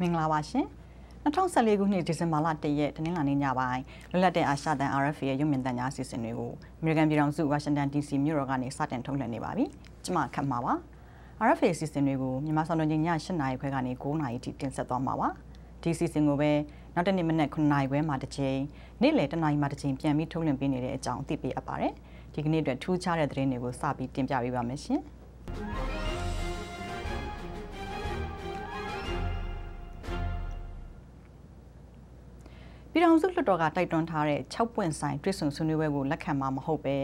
မင်္ဂလာပါရှင်2014ခုနှစ်ဒီဇင်ဘာလ1ရက်တနင်္လာနေ့ညပိုင်းလွတ်လပ်တဲ့အာရှတန် RFA ရဲ့ရုပ်မြင်သံကြားအစီအစဉ်တွေကိုအမေရိကန်ပြည်ထောင်စုဝါရှင်တန် DC မြို့တော်ကနေစတင်ထုတ်လွှင့်နေပါပြီကျွန်မခတ်မှာပါ RFA အစီအစဉ်တွေကိုမြန်မာစံတော်ချိန်ည8နာရီခွဲကနေ9နာရီထိတင်ဆက်သွားမှာပါဒီအစီအစဉ်ကိုပဲနောက်တနေ့မနက်9နာရီခွဲမှာတစ်ချိန်နေ့လယ်10နာရီမှာတစ်ချိန်ပြန်ပြီးထုတ်လွှင့်ပေးနေတဲ့အကြောင်းအသိပေးအပ်ပါတယ်ဒီကနေ့အတွက်ထူးခြားတဲ့သတင်းတွေကိုစပြီးတင်ပြပေးပါမယ်ရှင် ပြည်ထောင်စုလွှတ်တော်ကတိုက်တွန်းထားတဲ့6ပွင့်ဆိုင်တွစ်ဆုံဆွေးနွေးပွဲကိုလက်ခံမှာမဟုတ်ပဲ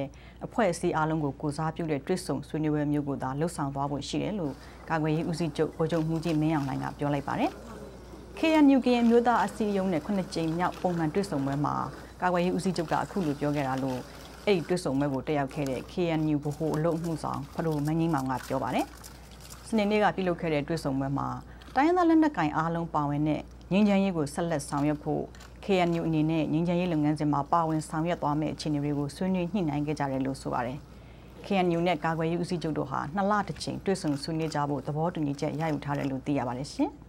အဖွဲ့အစည်းအလုံးကိုကိုစားပြုတဲ့တွစ်ဆုံဆွေးနွေးပွဲမျိုးကိုသာလှုပ်ဆောင်သွားဖို့ရှိတယ်လို့ကာကွယ်ရေးဦးစီးချုပ်ဗိုလ်ချုပ်မှုကြီးမင်းအောင်လှိုင်ကပြောလိုက်ပါတယ်။ KNU ကရင်မျိုးသားအစည်းအရုံးနဲ့ခုနှစ်ကြိမ်မြောက်ပုံမှန်တွစ်ဆုံပွဲမှာကာကွယ်ရေးဦးစီးချုပ်ကအခုလိုပြောခဲ့တာလို့အဲ့ဒီတွစ်ဆုံပွဲကိုတက်ရောက်ခဲ့တဲ့ KNU ဗဟိုအလုပ်မှုဆောင်ဖရိုမင်းကြီးမောင်ကပြောပါတယ်။စနေနေ့ကပြုလုပ်ခဲ့တဲ့တွစ်ဆုံပွဲမှာတိုင်းရင်းသားလက်နက်ကင်အားလုံးပါဝင်တဲ့ ငင်းချမ်းရေးကိုဆက်လက်ဆောင်ရွက်ဖို့ KNU အနေနဲ့ငင်းချမ်းရေးလုပ်ငန်းစဉ်မှာပါဝင်ဆောင်ရွက်သွားမယ့်အခြေအနေတွေကိုဆွေးနွေးညှိနှိုင်းခဲ့ကြတယ်လို့ဆိုပါတယ်။ KNU နဲ့ကာကွယ်ရေးဦးစီးချုပ်တို့ဟာနှစ်လတစ်ချိန်တွေ့ဆုံဆွေးနွေးကြဖို့သဘောတူညီချက်ရယူထားတယ်လို့သိရပါတယ်ရှင်။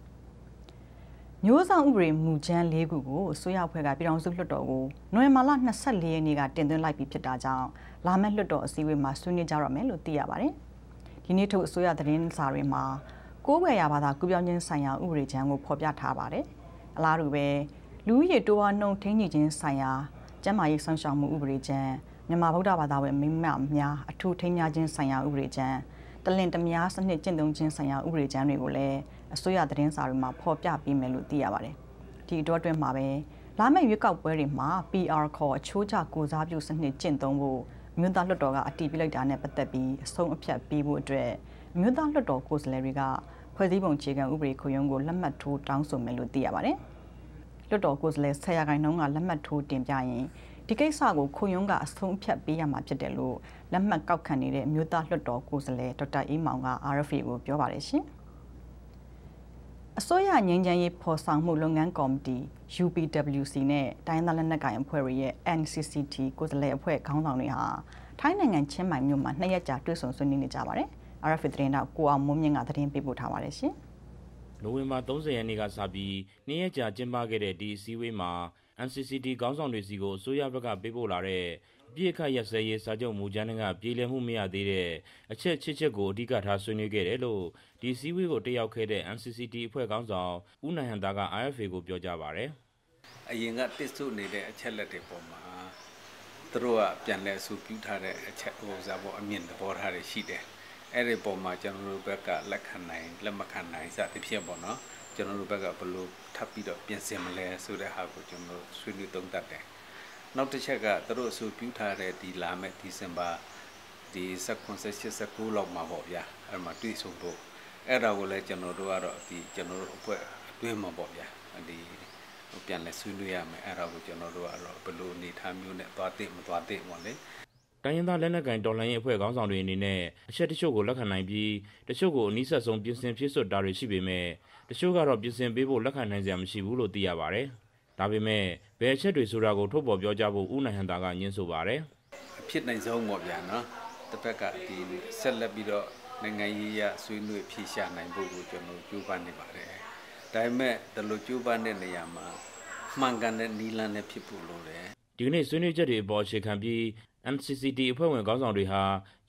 မျိုးဆောင်ဥပဒေမူကြမ်း၄ခုကိုအစိုးရအဖွဲ့ကပြည်ထောင်စုလွှတ်တော်ကိုနိုဝင်ဘာလ24ရက်နေ့ကတင်သွင်းလိုက်ပြီးဖြစ်တာကြောင့်လာမယ့်လွှတ်တော်အစည်းအဝေးမှာဆွေးနွေးကြတော့မယ်လို့သိရပါတယ်။ဒီနေ့ထုတ်အစိုးရသတင်းစာတွေမှာ ကိုးကွယ်ရာဘာသာကုပြောင်းခြင်းဆိုင်ရာဥပဒေကြမ်းကိုဖော်ပြထားပါတယ်။အလားတူပဲလူဦးရေတိုးဝါနှုံထိန်းညှိခြင်းဆိုင်ရာကျန်းမာရေးဆောင်ရှောက်မှုဥပဒေကြမ်းမြန်မာဗုဒ္ဓဘာသာဝင်မိမများအထူးထိန်းများခြင်းဆိုင်ရာဥပဒေကြမ်းတလင်တများစနစ်ကျင့်သုံးခြင်းဆိုင်ရာဥပဒေကြမ်းတွေကိုလည်းအစိုးရသတင်းစာတွေမှာဖော်ပြပေးမယ်လို့သိရပါတယ်။ဒီတော့အတွင်းမှာပဲလာမယ့်ရွေးကောက်ပွဲတွေမှာ PR ခေါ်အချိုးကျကိုစားပြုစနစ်ကျင့်သုံးဖို့မြို့သားလွှတ်တော်ကအတည်ပြုလိုက်တာနဲ့ပတ်သက်ပြီးအဆုံးအဖြတ်ပေးဖို့အတွက်မြို့သားလွှတ်တော်ကိုယ်စားလှယ်တွေက ဖွဲ့စည်းပုံခြေခံဥပဒေခုံရုံးကိုလက်မှတ်ထိုးတောင်းဆိုမယ်လို့သိရပါတယ်။လွတ်တော်ကိုယ်စားလှယ်ဆရာခိုင်နှုံးကလက်မှတ်ထိုးတင်ပြရင်ဒီကိစ္စကိုခုံရုံးကအဆုံးဖြတ်ပေးရမှာဖြစ်တယ်လို့လက်မှတ်ကောက်ခံနေတဲ့မြို့သားလွှတ်တော်ကိုယ်စားလှယ်ဒေါက်တာအေးမောင်က RFA ကိုပြောပါတယ်ရှင်အစိုးရငြိမ်းချမ်းရေးဖော်ဆောင်မှုလုပ်ငန်းကော်မတီ UPWC နဲ့တိုင်းသားလက်နက်ကိုင်အဖွဲ့တွေရဲ့ NCCT ကိုယ်စားလှယ်အဖွဲ့ခေါင်းဆောင်တွေဟာထိုင်းနိုင်ငံချင်းမိုင်မြို့မှာနှစ်ရက်ကြာတွေ့ဆုံဆွေးနွေးနေကြပါတယ်။ RFA သတင်းတော့ကိုအောင်မိုးမြင့်ကသတင်းပေးပို့ထားပါတယ်ရှင်။နိုဝင်ဘာ30ရက်နေ့ကစပြီးနေ့ရက်ကြာကျင်းပခဲ့တဲ့ဒီအစည်းအဝေးမှာ NCCT ခေါင်းဆောင်တွေစီကိုအစိုးရဘက်ကပေးပို့လာတဲ့ပြည့်ခတ်ရက်စဲရေးစာချုပ်မူကြမ်းကပြည်လည်မှုမရသေးတဲ့အချက်ချစ်ချက်ကိုအဓိကထားဆွေးနွေးခဲ့တယ်လို့ဒီစည်းဝေးကိုတက်ရောက်ခဲ့တဲ့ NCCT အဖွဲ့ခေါင်းဆောင်ဦးနိုင်ဟန်တာက IFA ကိုပြောကြားပါရယ်အရင်ကတစ်ဆုနေတဲ့အချက်လက်တွေပေါ်မှာသူတို့ကပြန်လဲအဆိုပြုထားတဲ့အချက်ဟိုစားပေါ်အမြင့်သဘောထားတွေရှိတယ် အဲ့ဒီပုံမှာကျွန်တော်တို့ဘက်ကလက်ခံနိုင်လက်မခံနိုင်စသဖြင့်ပေါ့နော်ကျွန်တော်တို့ဘက်ကဘလို့ထပ်ပြီးတော့ပြင်ဆင်မလဲဆိုတဲ့ဟာကိုကျွန်တော်ဆွေးနွေးသုံးသပ်တယ်နောက်တစ်ချက်ကသူတို့အဆိုပြုထားတဲ့ဒီလာမယ့်ဒီဇင်ဘာဒီ16 19လောက်မှာပေါ့ဗျာအဲ့မှာတွေ့ဆုံဖို့အဲ့ဒါကိုလည်းကျွန်တော်တို့ကတော့ဒီကျွန်တော်တို့အဖွဲ့အတွင်းမှာပေါ့ဗျာဒီပြန်လဲဆွေးနွေးရမယ်အဲ့ဒါကိုကျွန်တော်တို့ကတော့ဘလို့အနေထားမျိုးနဲ့သွားသိမသွားသိပေါ့လေ တိုင်းရင်းသားလက်နက်ကင်တော်လှန်ရေးအဖွဲ့ခေါင်းဆောင်တွေအနေနဲ့အချက်တချို့ကိုလက်ခံနိုင်ပြီးတချို့ကိုအနည်းဆက်ဆုံးပြင်ဆင်ဖြစ်စွတ်တာတွေရှိပေမဲ့တချို့ကတော့ပြင်ဆင်ပေးဖို့လက်ခံနိုင်စရာမရှိဘူးလို့သိရပါတယ်။ဒါပေမဲ့ဘယ်အချက်တွေဆိုတာကိုထုတ်ဖော်ပြောကြဖို့ဦးနိုင်ဟန်တာကညှင်းဆိုပါတယ်။အဖြစ်နိုင်ဆုံးပေါ့ဗျာနော်။တစ်ဖက်ကဒီဆက်လက်ပြီးတော့နိုင်ငံရေးရဆွေးနွေးဖြေရှာနိုင်ဖို့ကိုကျွန်တော်ကြိုးပမ်းနေပါတယ်။ဒါပေမဲ့ဒီလိုကြိုးပမ်းတဲ့နေရာမှာမှန်ကန်တဲ့နီလန်းနဲ့ဖြစ်ဖို့လိုတယ်။ဒီကနေ့ဆွေးနွေးချက်တွေအပေါ်အခြေခံပြီး NCCT အဖွဲ့ဝင်ခေါင်းဆောင်တွေဟာ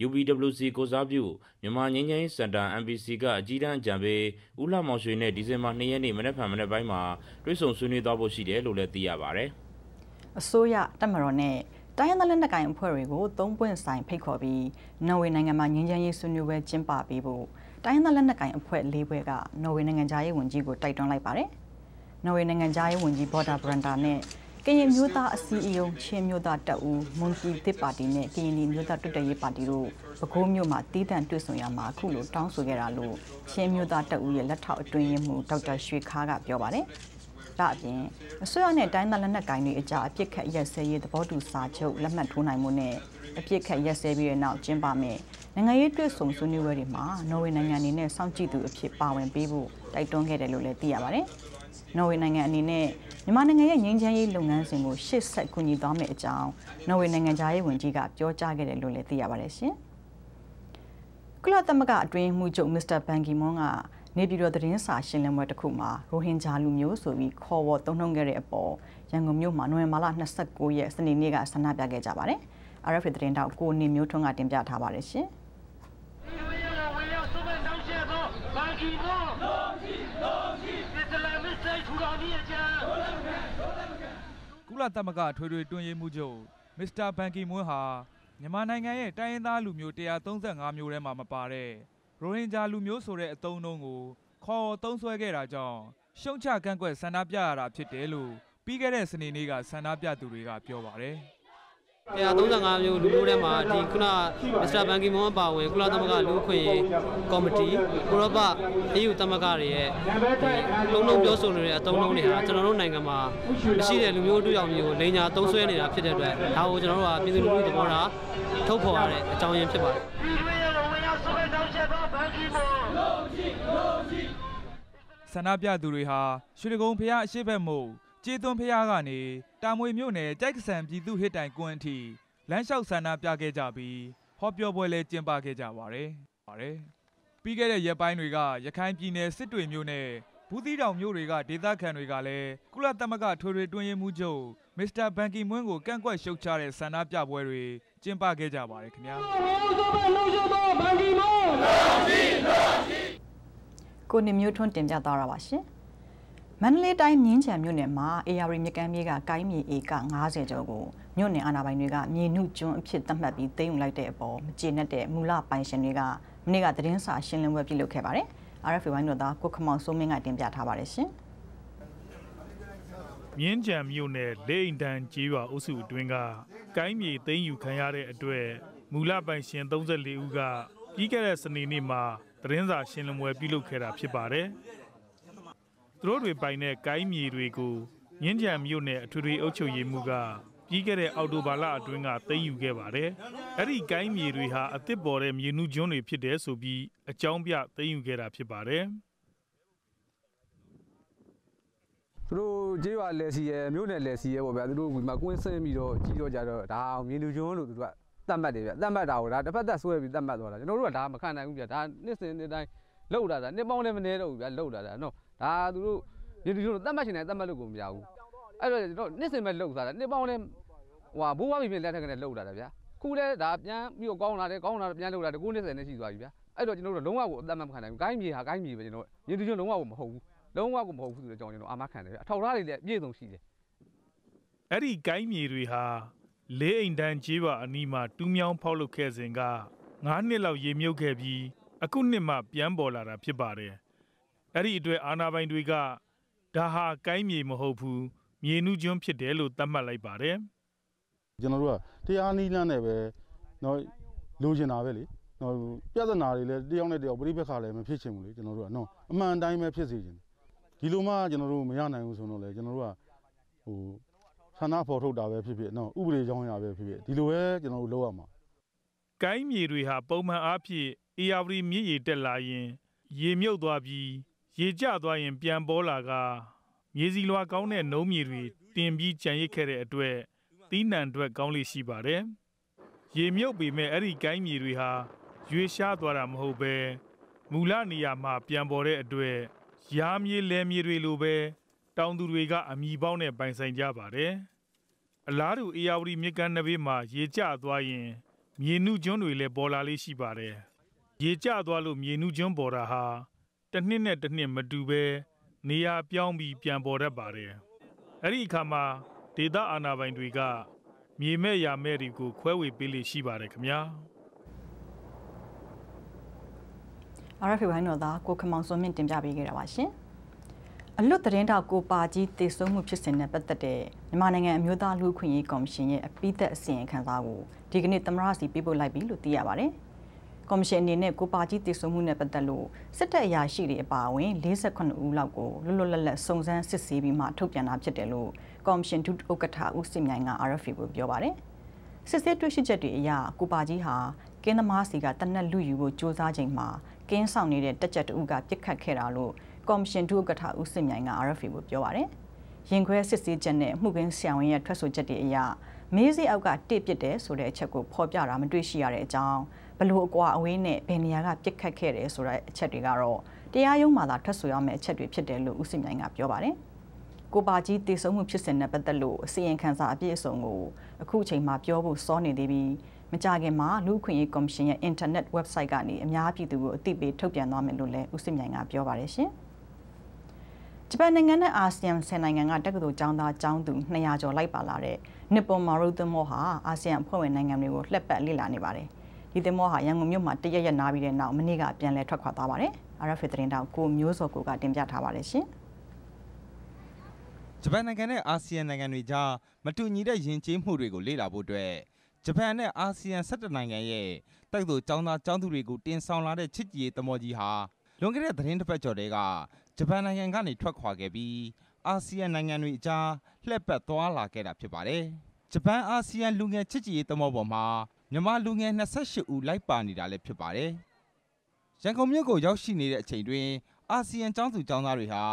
UPWC ကိုစားပြုမြန်မာငင်းငင်းစင်တာ MBC ကအကြီးတန်းအကြံပေးဦးလှမောင်ရွှေနဲ့ဒီဇင်ဘာ2ရက်နေ့မနက်ဖြန်မနက်ပိုင်းမှာတွေ့ဆုံဆွေးနွေးသွားဖို့ရှိတယ်လို့လည်းသိရပါဗျ။အစိုးရတက်မတော်နဲ့တိုင်းရင်းသားလက်နက်ကိုင်အဖွဲ့တွေကိုသုံးပွင့်ဆိုင်ဖိတ်ခေါ်ပြီးနော်ဝေနိုင်ငံမှာငင်းချမ်းရေးဆွေးနွေးပွဲကျင်းပပေးဖို့တိုင်းရင်းသားလက်နက်ကိုင်အဖွဲ့၄ဘွဲကနော်ဝေနိုင်ငံသားရေးဝန်ကြီးကိုတိုက်တွန်းလိုက်ပါတယ်။နော်ဝေနိုင်ငံသားရေးဝန်ကြီးဘော်ဒါဘရန်တာနဲ့ ကရင်မျိုးသားအစည်းအရုံးချင်းမျိုးသားတပ်ဦးမွန်တီတစ်ပါတီနဲ့ကရင်ပြည်မျိုးသားတွတ်တရေးပါတီတို့ပဲခူးမြို့မှာတီးတန့်တွေ့ဆုံရမှာအခုလိုတောင်းဆိုခဲ့တာလို့ချင်းမျိုးသားတပ်ဦးရဲ့လက်ထောက်အတွင်းရေးမှူးဒေါက်တာရွှေခါးကပြောပါတယ်။ဒါအပြင်အစိုးရနဲ့တိုင်းသားလက်နက်ကိုင်တွေအကြအပြစ်ခတ်ရက်စဲရေးသဘောတူစာချုပ်လက်မှတ်ထိုးနိုင်မှုနဲ့အပြစ်ခတ်ရက်စဲပြီးတဲ့နောက်ကျင်းပမယ်နိုင်ငံရေးတွေ့ဆုံဆွေးနွေးပွဲတွေမှာနော်ဝေနိုင်ငံအနေနဲ့စောင့်ကြည့်သူအဖြစ်ပါဝင်ပေးဖို့တိုက်တွန်းခဲ့တယ်လို့လည်းသိရပါတယ်။ နော်ဝေနိုင်ငံအနေနဲ့မြန်မာနိုင်ငံရဲ့ငြိမ်းချမ်းရေးလုပ်ငန်းစဉ်ကိုရှေ့ဆက်ကူညီသွားမယ့်အကြောင်းနော်ဝေနိုင်ငံသားရေးဝန်ကြီးကပြောကြားခဲ့တယ်လို့လည်းသိရပါတယ်ရှင်။ကုလသမဂ္ဂအတွင်းမှုချုပ်မစ္စတာဘန်ကီမွန်ကနေပြည်တော်သတင်းစာရှင်းလင်းပွဲတစ်ခုမှာရိုဟင်ဂျာလူမျိုးဆိုပြီးခေါ်ဝေါ်သုံးနှုန်းခဲ့တဲ့အပေါ်ရန်ကုန်မြို့မှာနိုဝင်ဘာလ29ရက်စနေနေ့ကဆန္ဒပြခဲ့ကြပါတယ်။ RFA သတင်းတောက်ကိုနေမျိုးထွန်းကတင်ပြထားပါတယ်ရှင်။ကု လသမဂ္ဂထွေထွေတွင်ရေးမှုချုပ်မစ္စတာဘန်ကီမွန်းဟာမြန်မာနိုင်ငံရဲ့တိုင်းရင်းသားလူမျိုး135မျိုးထဲမှာမပါတဲ့ရိုဟင်ဂျာလူမျိုးဆိုတဲ့အသုံးအနှုန်းကိုခေါ်သုံးဆွဲခဲ့တာကြောင့်ရှုံချကန့်ကွက်ဆန္ဒပြရတာဖြစ်တယ်လို့ပြီးခဲ့တဲ့စနေနေ့ကဆန္ဒပြသူတွေကပြောပါတယ်။ 135မျိုးလူမျိုးထဲမှာဒီခုနမစ္စတာဘန်ကီမွန်အပါဝင်ကုလသမဂ္ဂလူ့အခွင့်အရေးကော်မတီဥရောပ EU သမဂ္ဂတွေရဲ့လုံးလုံးပြောဆိုနေတဲ့အသုံးလုံးတွေဟာကျွန်တော်တို့နိုင်ငံမှာမရှိတဲ့လူမျိုးတူအောင်မျိုးလိန်ညာသုံးဆွဲနေတာဖြစ်တဲ့အတွက်ဒါကိုကျွန်တော်တို့ကပြည်သူလူထုသဘောထားထုတ်ဖော်ရတဲ့အကြောင်းရင်းဖြစ်ပါတယ်ဆန္ဒပြသူတွေဟာရွှေဒဂုံဖျားအရှိဘက်မို့ကျေးသွန်းဖျားကနေ တာမွေမြို့နယ်ကြိုက်ကဆန်ပြည်သူဟစ်တိုင်ကွန်းအထိလမ်းလျှောက်ဆန္ဒပြခဲ့ကြပြီးဟောပြောပွဲလည်းကျင်းပခဲ့ကြပါတယ်။ပါတယ်။ပြီးခဲ့တဲ့ရက်ပိုင်းတွေကရခိုင်ပြည်နယ်စစ်တွေမြို့နယ်ဘူးသီးတောင်မြို့တွေကဒေသခံတွေကလည်းကုလသမဂ္ဂထွေထွေတွင်းရေးမှူးချုပ်မစ္စတာဘန်ကီမွန်းကိုကန့်ကွက်ရှုတ်ချတဲ့ဆန္ဒပြပွဲတွေကျင်းပခဲ့ကြပါတယ်ခင်ဗျာကိုနေမျိုးထွန်းတင်ပြသွားတာပါရှင်။ မန္တလေးတိုင်းမြင်းချံမြို့နယ်မှာ AR မြကမ်းမြေကကိုင်းမြေဧက90ကျော်ကိုမြို့နယ်အာဏာပိုင်တွေကမြေနုကျွန်းအဖြစ်သတ်မှတ်ပြီးသိမ်းယူလိုက်တဲ့အပေါ်မကျေနပ်တဲ့မူလပိုင်ရှင်တွေကမနေ့ကသတင်းစာရှင်းလင်းပွဲပြုလုပ်ခဲ့ပါတယ်။ RFA ဝိုင်းတို့သားကိုခမောင်စိုးမင်းကတင်ပြထားပါတယ်ရှင်။မြင်းကြံမြို့နယ်လေအိမ်တန်ကျေးရွာအုပ်စုအတွင်းကကိုင်းမြေသိမ်းယူခံရတဲ့အတွက်မူလပိုင်ရှင်34ဦးကပြီးခဲ့တဲ့စနေနေ့မှာသတင်းစာရှင်းလင်းပွဲပြုလုပ်ခဲ့တာဖြစ်ပါတယ်။ သူတို့တွေပိုင်တဲ့ကိုင်းမြေတွေကိုမြင်းကြံမြို့နယ်အထွေထွေအုပ်ချုပ်ရေးမှူးကပြီးခဲ့တဲ့အောက်တိုဘာလအတွင်းကသိမ်းယူခဲ့ပါတယ်။အဲ့ဒီကိုင်းမြေတွေဟာအသစ်ပေါ်တဲ့မြေနုကျွန်းတွေဖြစ်တယ်ဆိုပြီးအကြောင်းပြသိမ်းယူခဲ့တာဖြစ်ပါတယ်။သူတို့ကြေးရွာလက်စီရဲ့မြို့နယ်လက်စီရဲ့ပေါ့ဗျာသူတို့ဒီမှာကွင်းဆင်းပြီးတော့ကြီးတော့ကြတော့ဒါအောင်မြေလူကျွန်းလို့သူတို့ကတတ်မှတ်တယ်ဗျတတ်မှတ်တာကိုဒါတစ်ဖက်သက်ဆွဲပြီးတတ်မှတ်သွားတာကျွန်တော်တို့ကဒါမခံနိုင်ဘူးဗျဒါနှစ်စဉ်နှစ်တိုင်းလောက်တာဒါနှစ်ပေါင်းလည်းမနေတော့ဘူးဗျလောက်တာဒါနော် ဒါသူတို့မြေတူတို့တတ်မှတ်ချင်တယ်တတ်မှတ်လို့ကိုမရဘူးအဲ့တော့ကျွန်တော်နှစ်စင်မဲ့လှုပ်စားတာနှစ်ပေါင်းလဲဟိုဟာဘိုးဘွားမိဖြစ်လက်ထက်ကနဲ့လှုပ်လာတာဗျာခုလဲဒါပြန်ပြီးတော့ကောင်းလာတယ်ကောင်းလာတယ်ပြန်လှုပ်လာတယ်9နှစ်နဲ့ရှိသွားပြီဗျာအဲ့တော့ကျွန်တော်တို့လုံးဝကိုအသက်မခံနိုင်ဘူးကိုင်းမြေဟာကိုင်းမြေပဲကျွန်တော်မြေတူကျွန်တော်လုံးဝကိုမဟုတ်ဘူးလုံးဝကိုမဟုတ်ဘူးဆိုတော့ကျွန်တော်အာမခံတယ်ဗျာအထောက်ထားတွေလည်းအပြည့်စုံရှိတယ်အဲ့ဒီကိုင်းမြေတွေဟာလေးအိမ်တန်းကြီးပါအနီးမှာတူးမြောင်းဖောက်လုပ်ခဲ့စဉ်က9နှစ်လောက်ရေမြုပ်ခဲ့ပြီးအခုနှစ်မှပြန်ပေါ်လာတာဖြစ်ပါတယ် အဲ့ဒီအတွက်အာဏာပိုင်တွေကဒါဟာကိုင်းမြေမဟုတ်ဘူးမြေနုကျွန်းဖြစ်တယ်လို့သတ်မှတ်လိုက်ပါတယ်ကျွန်တော်တို့ကတရားနည်းလမ်းနဲ့ပဲနော်လိုချင်တာပဲလေနော်ပြဿနာတွေလည်းတယောက်နဲ့တယောက်ပြိပက္ခလည်းမဖြစ်ချင်ဘူးလေကျွန်တော်တို့ကနော်အမှန်တိုင်းပဲဖြစ်စေချင်တယ်ဒီလိုမှကျွန်တော်တို့မရနိုင်ဘူးဆိုတော့လေကျွန်တော်တို့ကဟိုဆန္ဒဖော်ထုတ်တာပဲဖြစ်ဖြစ်နော်ဥပဒေကြောင်းရပဲဖြစ်ဖြစ်ဒီလိုပဲကျွန်တော်တို့လုပ်ရမှာကိုင်းမြေတွေဟာပုံမှန်အားဖြင့်အေယာဝတီမြစ်ရေတက်လာရင် ရေမြုပ်သွားပြီး ရေကျသွားရင် ပြန်ပေါ်လာကမြေစီလွာကောင်းတဲ့နှုံးမြေတွေတင်ပြီးကြံရစ်ခဲ့တဲ့အတွက်သီးနှံအတွက်ကောင်းလေးရှိပါတယ်။ရေမြုပ်ပေမဲ့အဲ့ဒီကိုင်းမြေတွေဟာရွေရှားသွားတာမဟုတ်ပဲမူလနေရာမှာပြန်ပေါ်တဲ့အတွက်ရာမြေလဲမြေတွေလိုပဲတောင်သူတွေကအမိပေါင်းနဲ့ပိုင်ဆိုင်ကြပါတယ်။အလားတူအေယာဝတီမြစ်ကမ်းနဘေးမှာရေကျသွားရင် မြေနုကျွန်းတွေလည်းပေါ်လာလေးရှိပါတယ်။ရေကျသွားလို့မြေနုကျွန်းပေါ်တာဟာ တစ်နှစ်နဲ့တစ်နှစ်မတူဘဲနေရာပြောင်းပြီးပြန်ပေါ်တတ်ပါတယ်။အဲ့ဒီအခါမှာဒေသအာဏာပိုင်တွေကမြေမဲ့ရာမဲ့တွေကိုခွဲဝေပေးလိရှိပါတယ်ခင်ဗျာ။ RFA ဘိုင်းတော်သားကိုခမောင်စွန်မြင့်တင်ပြပေးခဲ့တာပါရှင်။အလွတ်သတင်းတောက်ကိုပါကြီးတည်ဆုံမှုဖြစ်စဉ်နဲ့ပတ်သက်တဲ့မြန်မာနိုင်ငံအမျိုးသားလူ့အခွင့်အရေးကော်မရှင်ရဲ့အပိသက်အစီရင်ခံစာကိုဒီကနေ့သမရစီပေးပို့လိုက်ပြီလို့သိရပါတယ်။ ကော်မရှင်အနေနဲ့ကိုပါကြီးတည်ဆုံမှုနဲ့ပတ်သက်လို့စစ်တပ်အရာရှိတွေအပါအဝင်48ဦးလောက်ကိုလွတ်လွတ်လပ်လပ်စုံစမ်းစစ်ဆေးပြီးမှထုတ်ပြန်တာဖြစ်တယ်လို့ကော်မရှင်ဒုဥက္ကဋ္ဌဦးစစ်မြိုင်က RFA ကိုပြောပါတယ်။စစ်ဆေးတွေ့ရှိချက်တွေအရကိုပါကြီးဟာကင်းသမားစီကတနက်လူယူဖို့စ조사ချိန်မှာကင်းဆောင်နေတဲ့တက်ကြက်တူကပြစ်ခတ်ခဲ့တာလို့ကော်မရှင်ဒုဥက္ကဋ္ဌဦးစစ်မြိုင်က RFA ကိုပြောပါတယ်။ရင်ခွဲစစ်ဆေးချက်နဲ့မှုကင်းဆရာဝန်ရဲ့ထွက်ဆိုချက်တွေအရမေးစေးအောက်ကတစ်ပစ်တယ်ဆိုတဲ့အချက်ကိုဖော်ပြတာမတွေ့ရှိရတဲ့အကြောင်း ဘလို့အကွာအဝေးနဲ့ဘယ်နေရာကပြစ်ခတ်ခဲ့တယ်ဆိုတဲ့အချက်တွေကတော့တရားရုံးမှာသာထွက်ဆိုရမယ့်အချက်တွေဖြစ်တယ်လို့ဦးစင်မြိုင်ကပြောပါတယ်ကိုပါကြီးတည်ဆုံမှုဖြစ်စဉ်နဲ့ပတ်သက်လို့အစီရင်ခံစာအပြည့်အစုံကိုအခုအချိန်မှာပြောဖို့စောနေသေးပြီးမကြခင်မှာလူ့အခွင့်အရေးကော်မရှင်ရဲ့ internet website ကနေအများပြည်သူကိုအသိပေးထုတ်ပြန်သွားမယ်လို့လည်းဦးစင်မြိုင်ကပြောပါတယ်ရှင်။ဂျပန်နိုင်ငံနဲ့အာဆီယံဆယ်နိုင်ငံကတက္ကသိုလ်ကျောင်းသားကျောင်းသူ200ကျော်လိုက်ပါလာတဲ့နစ်ပွန်မာရုသမောဟာအာဆီယံအဖွဲ့ဝင်နိုင်ငံတွေကိုလှက်ပတ်လေ့လာနေပါတယ်။ ဒီသမောဟာရန်ကုန်မြို့မှာတရက်ရက်နားပြီးတဲ့နောက်မနေ့ကပြန်လည်ထွက်ခွာသွားပါတယ်။ RFA သတင်းတောက်ကိုမျိုးစောကိုကတင်ပြထားပါတယ်ရှင်။ဂျပန်နိုင်ငံနဲ့အာဆီယံနိုင်ငံတွေကြားမတူညီတဲ့ယဉ်ကျေးမှုတွေကိုလေ့လာဖို့အတွက်ဂျပန်နဲ့အာဆီယံ17နိုင်ငံရဲ့တက္ကသိုလ်ကျောင်းသားကျောင်းသူတွေကိုတင်ဆောင်လာတဲ့ချစ်ကြည်ရေးသမောကြီးဟာလွန်ခဲ့တဲ့သတင်းတစ်ပတ်ကျော်တည်းကဂျပန်နိုင်ငံကနေထွက်ခွာခဲ့ပြီးအာဆီယံနိုင်ငံတွေအကြားလှည့်ပတ်သွားလာခဲ့တာဖြစ်ပါတယ်။ဂျပန်အာဆီယံလူငယ်ချစ်ကြည်ရေးသမောပေါ်မှာ မြန်မာလူငယ်28ဦးလိုက်ပါနေတာလည်းဖြစ်ပါတယ်။ရန်ကုန်မြို့ကိုရောက်ရှိနေတဲ့အချိန်တွင်အာဆီယံကျောင်းသူကျောင်းသားတွေဟာ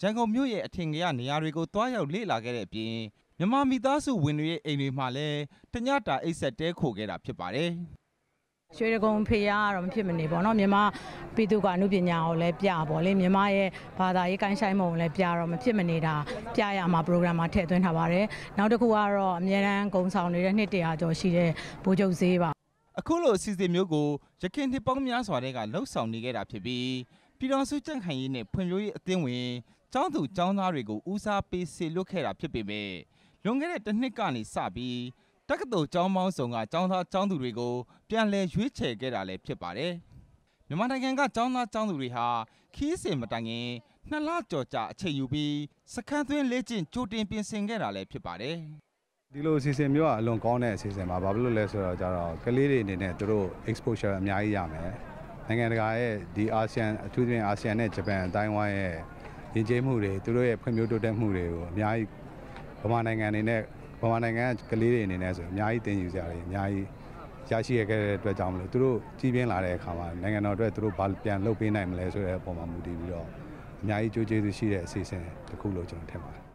ရန်ကုန်မြို့ရဲ့အထင်ကရနေရာတွေကိုတွားရောက်လေ့လာခဲ့တဲ့အပြင်မြန်မာမိသားစုဝင်တွေရဲ့အိမ်တွေမှာလည်းတညတာအိတ်ဆက်တဲခိုခဲ့တာဖြစ်ပါတယ်။ ရွှေရကုံဖေရကတော့မဖြစ်မနေပေါ့နော်မြန်မာပြည်သူကအမှုပညာကိုလည်းပြပေါ့လေမြန်မာရဲ့ဘာသာရေးကိုင်းဆိုင်မှုကိုလည်းပြတော့မဖြစ်မနေတာပြရမှာ program မှာထည့်သွင်းထားပါတယ်နောက်တစ်ခုကတော့အများရန်ဂုံဆောင်နေတဲ့နှစ်တရာကျော်ရှိတဲ့ဘိုးချုပ်ဈေးပါအခုလိုအစီအစဉ်မျိုးကိုရခိုင်နှစ်ပေါင်းများစွာတဲ့ကလှုပ်ဆောင်နေခဲ့တာဖြစ်ပြီးပြည်တော်စုကြန့်ခိုင်ရေးနဲ့ဖွံ့ဖြိုးရေးအသင်းဝင်ကျောင်းသူကျောင်းသားတွေကိုဦးစားပေးစေလွတ်ခဲ့တာဖြစ်ပေမဲ့လွန်ခဲ့တဲ့တစ်နှစ်ကနေစပြီး တက္ကသိုလ်ကျောင်းပေါင်းစုံကကျောင်းသားကျောင်းသူတွေကိုပြန်လည်ရွေးချယ်ခဲ့တာလည်းဖြစ်ပါတယ်။မြန်မာနိုင်ငံကကျောင်းသားကျောင်းသူတွေဟာခီးစင်မတိုင်ခင်နှစ်လကျော်ကြာအချိန်ယူပြီးစခန်းသွင်းလေ့ကျင့်ကြိုတင်ပြင်ဆင်ခဲ့တာလည်းဖြစ်ပါတယ်။ဒီလိုအစီအစဉ်မျိုးကအလွန်ကောင်းတဲ့အစီအစဉ်ပါဘာဖြစ်လို့လဲဆိုတော့ကြတော့ကလေးတွေအနေနဲ့သူတို့ exposure အများကြီးရမယ်။နိုင်ငံတကာရဲ့ဒီအာဆီယံအထူးသဖြင့်အာဆီယံနဲ့ဂျပန်အတိုင်းဝိုင်းရဲ့ယဉ်ကျေးမှုတွေသူတို့ရဲ့ဖွံ့ဖြိုးတိုးတက်မှုတွေကိုအများကြီးဗမာနိုင်ငံအနေနဲ့ ဗမာနိုင်ငံကကလေးတွေအနေနဲ့ဆိုအများကြီးသင်ယူကြတယ်အများကြီးရရှိရခဲ့တဲ့အတွက်ကြောင့်မလို့သူတို့ကြီးပြင်းလာတဲ့အခါမှာနိုင်ငံတော်အတွက်သူတို့ဘာပြန်လုပ်ပေးနိုင်မလဲဆိုတဲ့အပေါ်မှာမူတည်ပြီးတော့အများကြီးကြိုးကျေးဇူးရှိတဲ့အစီအစဉ်တစ်ခုလို့ကျွန်တော်ထင်ပါတယ်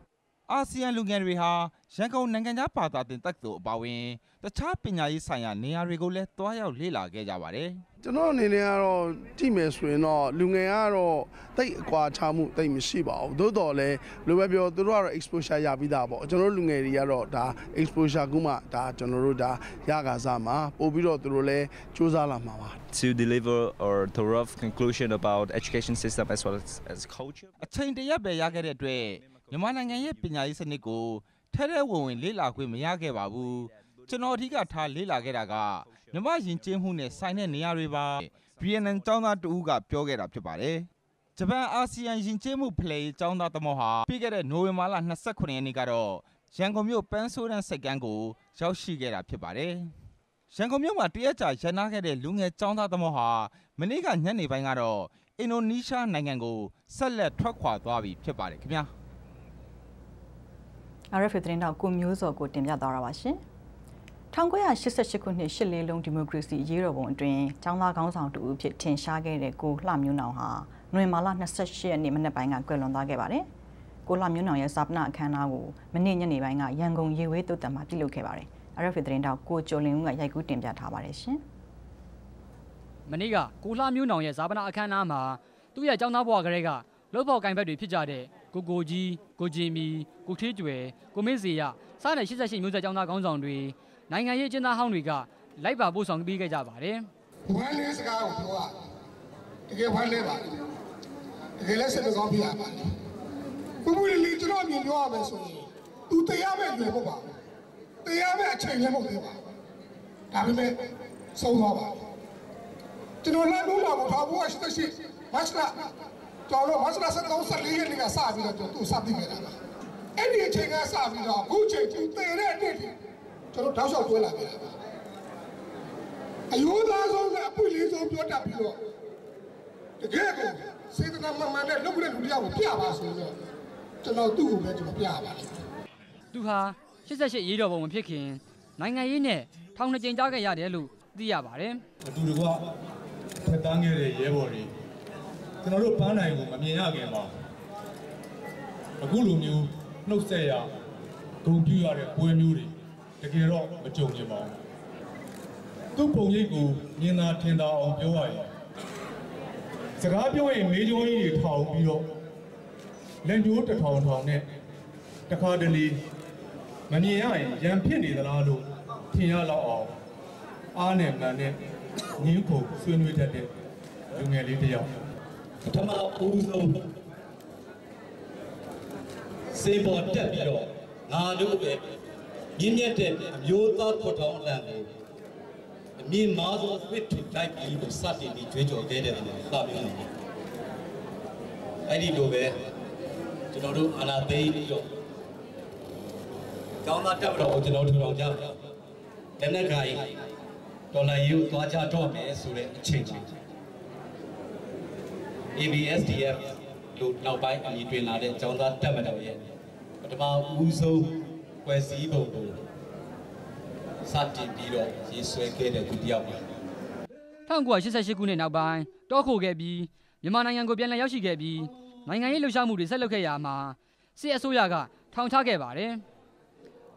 အာဆီယံလူငယ်တွေဟာရန်ကုန်နိုင်ငံသားဘာသာတင်တက္ကသိုလ်အပါအဝင်တခြားပညာရေးဆိုင်ရာနေရာတွေကိုလည်းတွားရောက်လေ့လာခဲ့ကြပါတယ်။ကျွန်တော်အနေနဲ့ကတော့ကြည့်မယ်ဆိုရင်တော့လူငယ်ကတော့တိတ်အကွာခြားမှုတိတ်မရှိပါဘူး။သို့တော်လည်းလိုပဲပြောသူတို့ကတော့ exposure ရပြီးသားပေါ့။ကျွန်တော်လူငယ်တွေကတော့ဒါ exposure ကူမှဒါကျွန်တော်တို့ဒါရကစားမှာပို့ပြီးတော့သူတို့လည်းစူးစမ်းလာမှာပါ။ to deliver or to rough conclusion about education system as well as, as culture အချိန်တရက်ပဲရခဲ့တဲ့အတွက် မြန်မာနိုင်ငံရဲ့ပညာရေးစနစ်ကိုထဲထဲဝင်ဝင်လေ့လာခွင့်မရခဲ့ပါဘူးကျွန်တော်အထူးကထားလေ့လာခဲ့တာကမြမယဉ်ကျေးမှုနဲ့ဆိုင်တဲ့နေရာတွေပါ BNN ကျောင်းသားတူကပြောခဲ့တာဖြစ်ပါတယ်ဂျပန်အာဆီယံယဉ်ကျေးမှုဖလှယ်ကျောင်းသားတမောဟာပြီးခဲ့တဲ့နိုဝင်ဘာလ29ရက်နေ့ကတော့ရန်ကုန်မြို့ပန်းဆိုးတန်းစိတ်ကမ်းကိုရောက်ရှိခဲ့တာဖြစ်ပါတယ်ရန်ကုန်မြို့မှာတရက်ကြာရန်နာခဲ့တဲ့လူငယ်ကျောင်းသားသမောဟာမနေ့ကညနေပိုင်းကတော့အင်ဒိုနီးရှားနိုင်ငံကိုဆက်လက်ထွက်ခွာသွားပြီဖြစ်ပါတယ်ခင်ဗျာ RFA သတင်းတောက်ကိုမျိုးစောကိုတင်ပြသွားတာပါရှင်1988ခုနှစ်ရှစ်လေးလုံးဒီမိုကရေစီရေးတော်ပုံအတွင်းចောင်းသားခေါင်းဆောင်တူအဖြစ်ထင်ရှားခဲ့တဲ့ကိုလှမျိုးနောင်ဟာနိုဝင်ဘာလ28ရက်နေ့မနက်ပိုင်းကကွယ်လွန်သွားခဲ့ပါတယ်။ကိုလှမျိုးနောင်ရဲ့စာပနာအခမ်းအနားကိုမနေ့ညနေပိုင်းကရန်ကုန်ရေဝေးတုတ်တံမှာပြုလုပ်ခဲ့ပါတယ်။ RFA သတင်းတောက်ကိုကျော်လင်းဦးကရိုက်ကူးတင်ပြထားပါတယ်ရှင်။မနေ့ကကိုလှမျိုးနောင်ရဲ့စာပနာအခမ်းအနားမှာသူ့ရဲ့ចောင်းသားဘဝကလေးကလှုပ်ဖော်ကင်ဘက်တွေဖြစ်ကြတဲ့ ကိုကိုကြီးကိုဂျင်မီကိုထေးကျွယ်ကိုမင်းစီရစတဲ့88မျိုးဆက်ចောင်းသားခေါင်းဆောင်တွေနိုင်ငံရေးအကျဉ်းသားဟောင်းတွေကလိုက်ပါပို့ဆောင်ပေးခဲ့ကြပါတယ်ဝမ်းလေးစကားကိုပြောရတကယ်ဝမ်းလေးပါတကယ်လက်ဆက်ကောင်းပြရပါပူပူလေးလေးကျွန်တော်မြင်ပြောရမယ်ဆိုရင်သူတရားမဲ့လွယ်ဖို့ပါတရားမဲ့အချိန်လည်းမဟုတ်သေးပါဒါပေမဲ့ဆုံးသွားပါကျွန်တော်လည်းလို့လာဖို့ထားဖို့ရှိတဲ့ရှိမတ်လာ ကျွန်တော်မတ်လာဆက်ကောင်းဆက်လေးရက်နေကစပြီးတော့သူစပြီးခဲ့တာပါအဲ့ဒီအချိန်ကစပြီးတော့အခုချိန်သူတည်တဲ့အတိတ်ကျွန်တော်တောက်လျှောက်တွဲလာခဲ့တာပါအယိုးသားဆုံးကအပွင့်လေးဆုံးပြောတတ်ပြီးတော့တကယ်ကိုစေတနာမှန်မှန်နဲ့လုပ်ရတဲ့လူတရားကိုပြပါဆိုတော့ကျွန်တော်သူ့ကိုပဲကျွန်တော်ပြပါလိမ့်မယ်သူဟာ88ရေးတော်ပုံမဖြစ်ခင်နိုင်ငံရေးနဲ့ထောင်နှစ်ကြိမ်ကြားခဲ့ရတယ်လို့သိရပါတယ်အတူတကွဖက်တန်းခဲ့တဲ့ရဲဘော်တွေ ကျွန်တော်တို့ပန်းနိုင်ကိုမမြင်ရခင်မှာအခုလိုမျိုးနှုတ်ဆက်ရဂုံပြူရတဲ့ပွဲမျိုးတွေတကယ်တော့မကြုံကြပါဘူးသူ့ပုံရိပ်ကိုမြင်သာထင်သာအောင်ပြောရရင်ဇစကားပြောရင်မေးကြောကြီးတွေထောင်ပြီးတော့လက်ညှိုးတစ်ထောင်ထောင်နဲ့တခါတလေမမြင်ရရင်ရံဖြစ်နေသလားလို့ထင်ရတော့အောင်အားနဲ့မှန်နဲ့ငင်းခုန်ဆွေးနွေးတတ်တဲ့လူငယ်လေးတစ်ယောက် ပထမဦးဆုံးစေပေါ်တက်ပြီးတော့ငါတို့ပဲမြင့်မြတ်တဲ့အမျိုးသားထွတ်ထောင်လန်ကိုအမြင့်မားသောဝိထုတိုက်ပြီးလို့စတင်ပြီးကြွေးကြော်ခဲ့တဲ့အနေနဲ့စပြောနေတယ်အဲ့ဒီလိုပဲကျွန်တော်တို့အနာသိပြီးတော့ကျောင်းသားတက်မတော်ကိုကျွန်တော်ထူထောင်ကြတယ်လက်နက်ကိုင်ဒေါ်လာယူသွားကြတော့မယ်ဆိုတဲ့အချိန်ချင်း ABSDF လို့နောက်ပိုင်းအမည်တွင်လာတဲ့ကျောင်းသားတက်မတော်ရဲ့ပထမဦးဆုံးပွဲစည်းပုံကိုစတင်ပြီးတော့ရေးဆွဲခဲ့တဲ့သူတစ်ယောက်ပါ1988ခုနှစ်နောက်ပိုင်းတောခိုခဲ့ပြီးမြန်မာနိုင်ငံကိုပြန်လည်ရောက်ရှိခဲ့ပြီးနိုင်ငံရေးလှုပ်ရှားမှုတွေဆက်လုပ်ခဲ့ရမှာစစ်အစိုးရကထောင်ချခဲ့ပါတယ်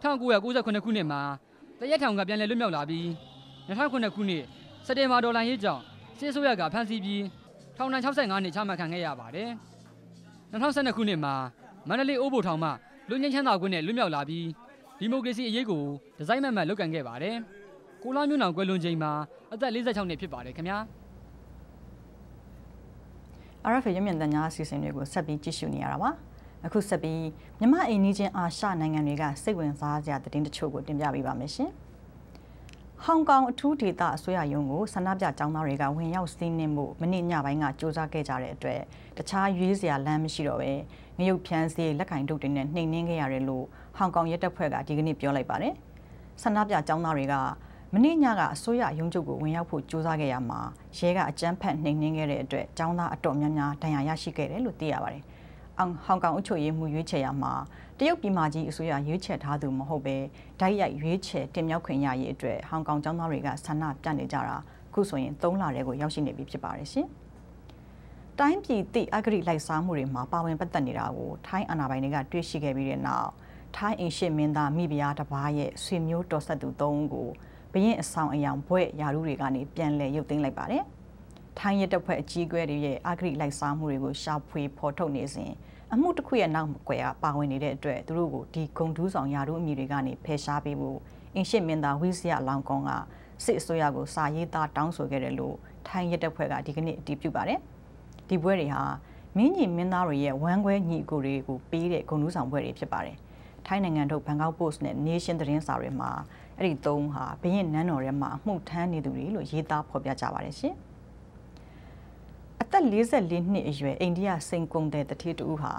1998ခုနှစ်မှာတရက်ထောင်ကပြန်လည်လွတ်မြောက်လာပြီး2009ခုနှစ်စက်တင်ဘာဒေါ်လာရေးကြောင့်စစ်အစိုးရကဖမ်းဆီးပြီး ထောင်ဒဏ်65နှစ်ချမှတ်ခံခဲ့ရပါတယ်2012ခုနှစ်မှာမန္တလေးအိုးဘိုထောင်မှလူငင်းချမ်းသာခွင့်နဲ့လွတ်မြောက်လာပြီးဒီမိုကရေစီအရေးကိုဒီဇိုင်းမှတ်မှတ်လုပ်ကိုင်ခဲ့ပါတယ်ကိုလာမျိုးနောင်ကွယ်လွန်ချိန်မှာအသက်46နှစ်ဖြစ်ပါတယ်ခင်ဗျာ RFA ရမြင့်တန်ညာအစီအစဉ်တွေကိုဆက်ပြီးကြည့်ရှုနေရတာပါအခုဆက်ပြီးမြမအိမ်နီးချင်းအာရှနိုင်ငံတွေကစိတ်ဝင်စားစရာသတင်းတချို့ကိုတင်ပြပေးပါမယ်ရှင် ဟောင်ကောင်အထူးဒေသအစိုးရရုံးကိုဆန္ဒပြကျောင်းသားတွေကဝင်ရောက်စီးနင်းမှုမနေ့ညပိုင်းကစ조사ခဲ့ကြတဲ့အတွက်တခြားရွေးစရာလမ်းမရှိတော့ပဲငရုတ်ဖြန်းစည်းလက်ကင်တုတ်တွေနဲ့နှိမ်နင်းခဲ့ရတယ်လို့ဟောင်ကောင်ရဲတပ်ဖွဲ့ကဒီကနေ့ပြောလိုက်ပါတယ်ဆန္ဒပြကျောင်းသားတွေကမနေ့ညကအစိုးရရုံးချုပ်ကိုဝင်ရောက်ဖို့စ조사ခဲ့ရမှာရဲကအကြမ်းဖက်နှိမ်နင်းခဲ့တဲ့အတွက်ကျောင်းသားအတော်များများဒဏ်ရာရရှိခဲ့တယ်လို့သိရပါတယ်။အောင် ဟောင်ကောင်အုပ်ချုပ်ရေးမှူးရွေးချယ်ရမှာတရုတ်ပြည်မကြီးအစိုးရရွေးချယ်ထားသူမဟုတ်ပဲဓာတ်ရိုက်ရွေးချယ်တင်မြှောက်ခွင့်ရရေးအတွက်ဟောင်ကောင်ကျောင်းသားတွေကဆန္ဒပြနေကြတာခုဆိုရင်၃လတဲကိုရောက်ရှိနေပြီဖြစ်ပါတယ်ရှင်။တိုင်းပြည်တိအဂရိလိုက်စားမှုတွေမှာပါဝင်ပတ်သက်နေတာကိုထိုင်းအာဏာပိုင်တွေကတွေ့ရှိခဲ့ပြီးတဲ့နောက်ထိုင်းအင်ရှစ်မင်းသားမိဖုရားတစ်ပါးရဲ့ဆွေမျိုးတော်ဆက်သူ၃ဦးကိုဘရင်အဆောင်အယောင်ဘွဲ့ယာရုတွေကနေပြန်လည်ရုပ်သိမ်းလိုက်ပါတယ်။ ထိုင်းရဲတပ်ဖွဲ့အကြီးအကဲတွေရဲ့အဂရိလိုက်စားမှုတွေကိုရှာဖွေဖော်ထုတ်နေစဉ်အမှုတစ်ခုရဲ့နောက်ကွယ်ကပါဝင်နေတဲ့အတွက်သူတို့ကိုဒီဂုံတူးဆောင်ယာရုအမည်တွေကနေဖယ်ရှားပေးဖို့အင်ရှစ်မင်းသားဝိဇယလောင်ကွန်ကစစ်အစိုးရကိုစာရေးသားတောင်းဆိုခဲ့တယ်လို့ထိုင်းရဲတပ်ဖွဲ့ကဒီကနေ့အတည်ပြုပါတယ်။ဒီပွဲတွေဟာမင်းကြီးမင်းသားတွေရဲ့ဝမ်းခွဲညီအကိုတွေကိုပေးတဲ့ဂုံတူးဆောင်ပွဲတွေဖြစ်ပါတယ်။ထိုင်းနိုင်ငံထုတ်ဘန်ကောက်ပို့စ်နဲ့ Nation သတင်းစာတွေမှာအဲ့ဒီသုံးဟာဘရင်နန်းတော်ထဲမှာအမှုထမ်းနေသူတွေလို့ရေးသားဖော်ပြကြပါတယ်ရှင်။အ သက်44နှစ်အရွယ်အိန္ဒိယစိန်ကုံတဲ့တတိတူဟာ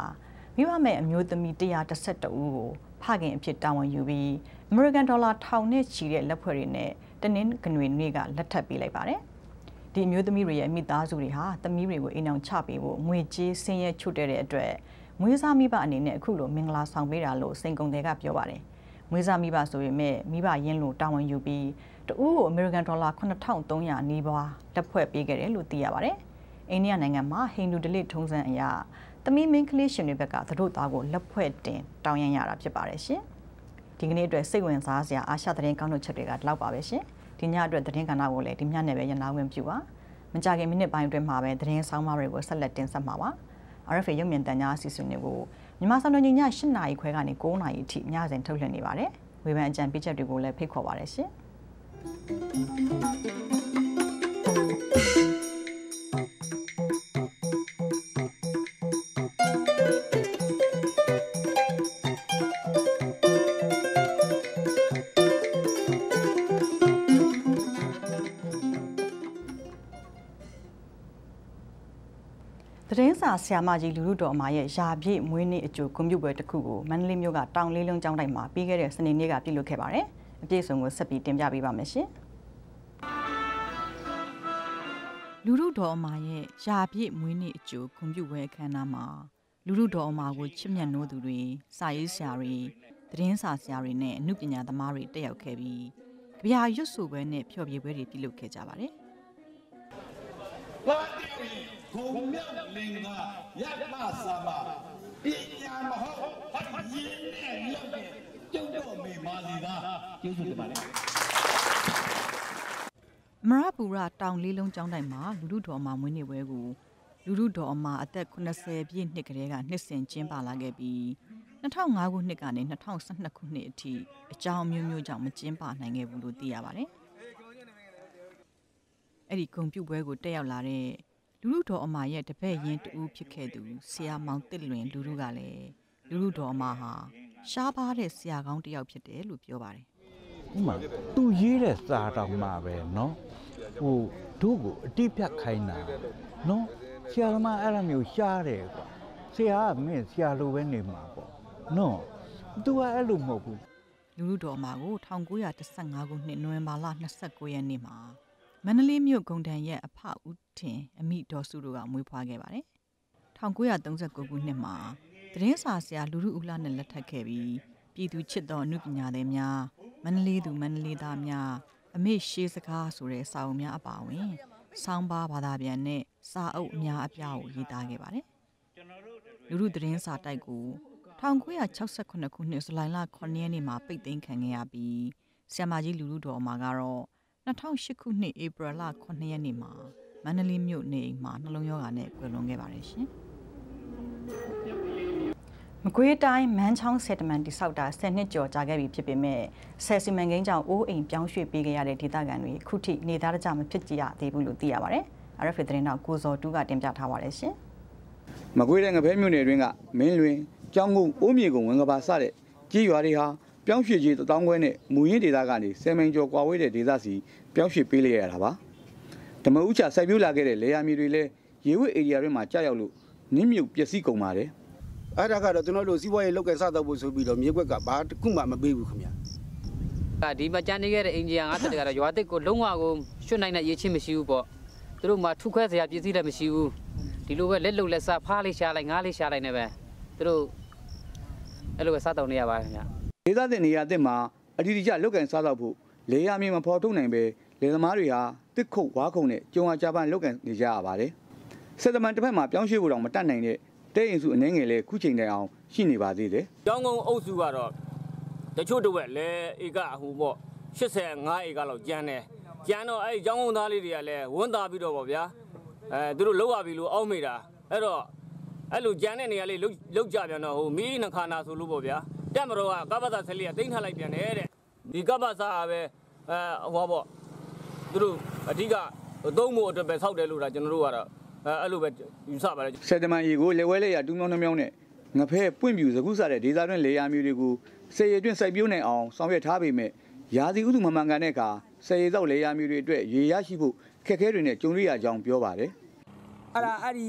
မိဘမဲ့အမျိုးသမီး112ဦးကိုဖခင်အဖြစ်တာဝန်ယူပြီးအမေရိကန်ဒေါ်လာထောင်နဲ့ချီတဲ့လက်ဖွဲ့တွေနဲ့တနင်္ဂနွေနေ့ကလက်ထပ်ပေးလိုက်ပါတယ်။ဒီအမျိုးသမီးတွေရဲ့မိသားစုတွေဟာသမီးတွေကိုအိမ်အောင်ချပေးဖို့ငွေကြေးဆင်းရဲချုပ်တဲ့အတွက်မွေးစားမိဘအနေနဲ့အခုလိုမင်္ဂလာဆောင်ပေးတာလို့စိန်ကုံတွေကပြောပါတယ်။မွေးစားမိဘဆိုပေမဲ့မိဘရင်းလို့တာဝန်ယူပြီးတဦးကိုအမေရိကန်ဒေါ်လာ9300နီးပါးလက်ဖွဲ့ပေးခဲ့တယ်လို့သိရပါတယ်။ အိန္ဒိယနိုင်ငံမှာဟိန္ဒူဒလိထုံးစံအရသမီးမင်းကလေးရှင်တွေဘက်ကသတို့သားကိုလက်ဖွဲ့တင်တောင်းရန်ရတာဖြစ်ပါတယ်ရှင်။ဒီကနေ့အတွက်စိတ်ဝင်စားစရာအာရှသတင်းကောင်းတို့ချက်တွေကဒီလောက်ပါပဲရှင်။ဒီညအတွက်သတင်းကဏ္ဍကိုလည်းဒီညနဲ့ပဲရနာဝင်ပြုပါ။မကြခင်မိနစ်ပိုင်းအတွင်းမှာပဲသတင်းဆောင်မတွေကိုဆက်လက်တင်ဆက်မှာပါ။ RFA ရုပ်မြင်သံကြားအစီအစဉ်တွေကိုမြန်မာစံတော်ညည8နာရီခွဲကနေ9နာရီအထိညစဉ်ထုတ်လွှင့်နေပါတယ်။ဝေဖန်အကြံပေးချက်တွေကိုလည်းဖိတ်ခေါ်ပါရရှင် သတင်းစာဆရာမကြီးလူလူတော်အမရဲ့ယာပြည့်မွေးနေ့အကျိုးကွန်ပျူတာပွဲတစ်ခုကိုမန္တလေးမြို့ကတောင်လေးလုံးကျောင်းတိုက်မှာပြီးခဲ့တဲ့စနေနေ့ကပြုလုပ်ခဲ့ပါတယ်။အပြည့်အစုံကိုဆက်ပြီးတင်ပြပေးပါမယ်ရှင်။လူလူတော်အမရဲ့ယာပြည့်မွေးနေ့အကျိုးကွန်ပျူတာပွဲအခမ်းအနားမှာလူလူတော်အမကိုချစ်မြတ်နိုးသူတွေစာရေးဆရာတွေသတင်းစာဆရာတွေနဲ့အမှုပညာသမားတွေတက်ရောက်ခဲ့ပြီးကြပြရွတ်ဆိုပွဲနဲ့ဖျော်ဖြေပွဲတွေပြုလုပ်ခဲ့ကြပါတယ်။ဘာတိ ဂုံမြောက်လင်္ကာယတ္တသာမပညာမဟုတ်ဟာရင်းနဲ့လောက်တဲ့ကျုပ်တို့မေမာလီသာကျေးဇူးတင်ပါတယ်မရပူရတောင်လေးလုံးကျောင်းတိုင်မှာလူလူတော်မှာမွေးနေ့ပွဲကိုလူလူလူတော်အမအသက်80ပြည့်နှစ်ကလေးကနှစ်စဉ်ကျင်းပလာခဲ့ပြီး2005ခုနှစ်ကနေ2012ခုနှစ်အထိအကြောင်းမျိုးမျိုးကြောင့်မကျင်းပနိုင်ခဲ့ဘူးလို့သိရပါတယ်။အဲ့ဒီဂုံပြုတ်ပွဲကိုတက်ရောက်လာတဲ့ လူလူတော်အမရဲ့တပည့်ရင်တူဖြစ်ခဲ့သူဆရာမောင်တစ်လွင်လူလူကလည်းလူလူတော်အမဟာရှားပါတဲ့ဆရာကောင်းတစ်ယောက်ဖြစ်တယ်လို့ပြောပါတယ် ဥမာသူရေးတဲ့စာတောင်မှပဲเนาะဟိုတို့ကိုအတိဖြတ်ခိုင်းတာเนาะဆရာသမားအဲ့လိုမျိုးရှားတယ်ကွာဆရာကမင်းဆရာလိုပဲနေမှာပေါ့เนาะသူကအဲ့လိုမဟုတ်ဘူး လူလူတော်မှာကို1915ခုနှစ်နိုဝင်ဘာလ29ရက်နေ့မှာ မန္တလေးမြို့ဂုံတန်ရဲ့အဖဦးထင်အမိဒေါ်စုတို့ကမွေးဖွားခဲ့ပါတယ်1939ခုနှစ်မှာသတင်းစာဆရာလူလူဦးလာနဲ့လက်ထပ်ခဲ့ပြီးပြည်သူချစ်တော်အမှုပညာသည်များမန္တလေးသူမန္တလေးသားများအမေရှေးစကားဆိုတဲ့စာအုပ်များအပါအဝင်ဆောင်းပါးဘာသာပြန်နဲ့စာအုပ်အများအပြားကိုရေးသားခဲ့ပါတယ်လူလူသတင်းစာတိုက်ကို1968ခုနှစ်ဇူလိုင်လ9ရက်နေ့မှာပိတ်သိမ်းခံခဲ့ရပြီးဆ iam မကြီးလူလူတော်အမှာကတော့ 2008ခုနှစ်ဧပြီလ9ရက်နေ့မှာမန္တလေးမြို့နေအိမ်မှာနှလုံးရောဂါနဲ့ကွယ်လွန်ခဲ့ပါတယ်ရှင်။မကွေးတိုင်းမန်းချောင်းဆက်တမန်တိဆောက်တာ10နှစ်ကျော်ကြာခဲ့ပြီဖြစ်ပေမဲ့ဆယ်စီမံကိန်းကြောင့်အိုးအိမ်ပြောင်းရွှေ့ပေးခဲ့ရတဲ့ဒေသခံတွေခုထိနေသားကြမဖြစ်ကြရသေးဘူးလို့သိရပါတယ်။ RFA သတင်းတော့ကိုဇော်တူးကတင်ပြထားပါတယ်ရှင်။မကွေးတဲ့ငဖဲမြို့နယ်တွင်းကမင်းလွင်ကျောင်းကုန်းအိုးမြေကုန်းဝင်ကဘာစတဲ့ကြီးရွာတွေဟာပြောင်းရွှေ့ကြီးတထောင်ခွဲနဲ့မူရင်းဒေသကနေဆယ်မိန်ကျော်ကွာဝေးတဲ့ဒေသစီ ပြောင်းရွှေ့ပေးလိုက်ရတာပါဓမ္မဥချစိုက်ပျိုးလာခဲ့တဲ့လေယာမြေတွေလည်းရေဝက်ဧရိယာတွေမှာကြာရောက်လို့နင်းမြုပ်ပျက်စီးကုန်ပါတယ်အဲ့ဒါကတော့ကျွန်တော်တို့စီးပွားရေးလောက်ကစားတော့ဖို့ဆိုပြီးတော့မြေကွက်ကဘာတစ်ခုမှမပေးဘူးခင်ဗျာဒီမှာကြံနေခဲ့တဲ့အင်ဂျီယာ50တကတော့ရွာတစ်ကိုလုံးဝကိုရွှတ်နိုင်တဲ့ရေးချင်းမရှိဘူးပေါ့သူတို့မှထုခွဲစရာပစ္စည်းလည်းမရှိဘူးဒီလိုပဲလက်လုံလက်စားဖားလေးရှားလိုက်ငားလေးရှားလိုက်နေပဲသူတို့အဲ့လိုပဲစားတော့နေရပါခင်ဗျဒေသတဲ့နေရာတစ်မှာအတီးတကျလုတ်ကန်စားတော့ဖို့ လေယာမြေမဖော်ထုတ်နိုင်ပဲလေသမားတွေဟာတစ်ခုတ်ဝါခုံနဲ့ကျုံအားကြပန်းလုတ်ကန်နေကြရပါတယ်စစ်သမန်တစ်ဖက်မှာပြောင်းရွှေ့ဖို့တော့မတတ်နိုင်တဲ့တဲ့ရင်စုအနှဲငယ်လေးခုချိန်တိုင်အောင်ရှိနေပါသေးတယ်ကျောင်းကုန်းအုပ်စုကတော့တချို့တစ်ဝက်လဲဧကဟိုပေါ့85ဧကလောက်ကျန်တယ်ကျန်တော့အဲ့ဒီကျောင်းကုန်းသားလေးတွေကလည်းဝန်တာပြီးတော့ပေါ့ဗျာအဲသူတို့လောက်ရပြီလို့အောက်မိတာအဲ့တော့အဲ့လိုကျန်တဲ့နေရာလေးလုတ်လုတ်ကြပြန်တော့ဟိုမီးနှခါနာဆိုလို့ပေါ့ဗျာတက်မတော်ကကပ္ပစာဆက်လေးကတိမ့်ထားလိုက်ပြန်တယ်တဲ့ ဒီကပ္ပစာကပဲအဲဟောပေါ့သူတို့အဓိကသုံးဖို့အတွက်ပဲဆောက်တယ်လို့ဒါကျွန်တော်တို့ကတော့အဲအဲ့လိုပဲယူဆပါတယ်ဆယ်တမန်ရီကိုလေဝဲလေးရတူးမြောင်းနှမြောင်းနဲ့ငဖဲပွင့်ပြူစကုစားတဲ့ဒေသတွင်းလေယာမျိုးတွေကိုစေရတွင်းစိုက်ပျိုးနိုင်အောင်ဆောင်ရွက်ထားပေမဲ့ရာသီဥတုမမှန်ကန်တဲ့အခါစေရသောက်လေယာမျိုးတွေအတွက်ရေရရှိဖို့ခက်ခဲတွေနဲ့ကြုံရရကြောင်းပြောပါတယ်အဲ့ဒါအဲ့ဒီ